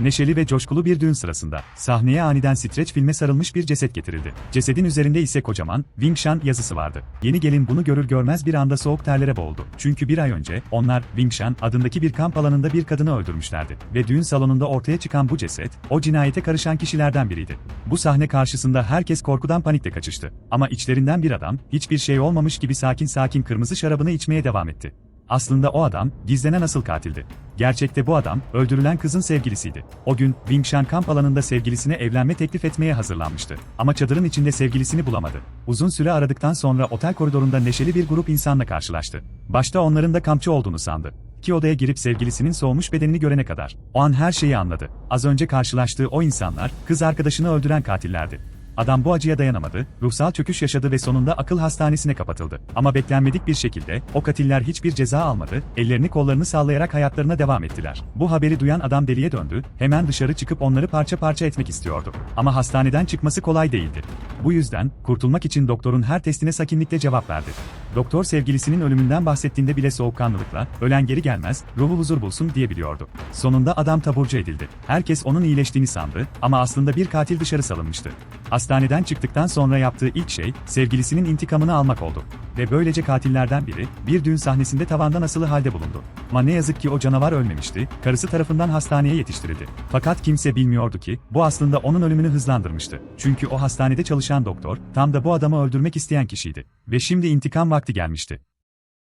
Neşeli ve coşkulu bir düğün sırasında sahneye aniden streç filme sarılmış bir ceset getirildi. Cesedin üzerinde ise kocaman Wing Shan yazısı vardı. Yeni gelin bunu görür görmez bir anda soğuk terlere boğuldu. Çünkü bir ay önce onlar Wing Shan adındaki bir kamp alanında bir kadını öldürmüşlerdi. Ve düğün salonunda ortaya çıkan bu ceset o cinayete karışan kişilerden biriydi. Bu sahne karşısında herkes korkudan panikle kaçıştı. Ama içlerinden bir adam hiçbir şey olmamış gibi sakin sakin kırmızı şarabını içmeye devam etti. Aslında o adam gizlenen asıl katildi. Gerçekte bu adam öldürülen kızın sevgilisiydi. O gün Wingshan kamp alanında sevgilisine evlenme teklif etmeye hazırlanmıştı. Ama çadırın içinde sevgilisini bulamadı. Uzun süre aradıktan sonra otel koridorunda neşeli bir grup insanla karşılaştı. Başta onların da kampçı olduğunu sandı. Ki odaya girip sevgilisinin soğumuş bedenini görene kadar. O an her şeyi anladı. Az önce karşılaştığı o insanlar kız arkadaşını öldüren katillerdi. Adam bu acıya dayanamadı, ruhsal çöküş yaşadı ve sonunda akıl hastanesine kapatıldı. Ama beklenmedik bir şekilde o katiller hiçbir ceza almadı, ellerini kollarını sallayarak hayatlarına devam ettiler. Bu haberi duyan adam deliye döndü, hemen dışarı çıkıp onları parça parça etmek istiyordu. Ama hastaneden çıkması kolay değildi. Bu yüzden kurtulmak için doktorun her testine sakinlikle cevap verdi. Doktor sevgilisinin ölümünden bahsettiğinde bile soğukkanlılıkla, ölen geri gelmez, ruhu huzur bulsun diyebiliyordu. Sonunda adam taburcu edildi. Herkes onun iyileştiğini sandı ama aslında bir katil dışarı salınmıştı. Hastaneden çıktıktan sonra yaptığı ilk şey, sevgilisinin intikamını almak oldu. Ve böylece katillerden biri, bir düğün sahnesinde tavandan asılı halde bulundu. Ama ne yazık ki o canavar ölmemişti, karısı tarafından hastaneye yetiştirildi. Fakat kimse bilmiyordu ki, bu aslında onun ölümünü hızlandırmıştı. Çünkü o hastanede çalışan doktor, tam da bu adamı öldürmek isteyen kişiydi. Ve şimdi intikam vakti gelmişti.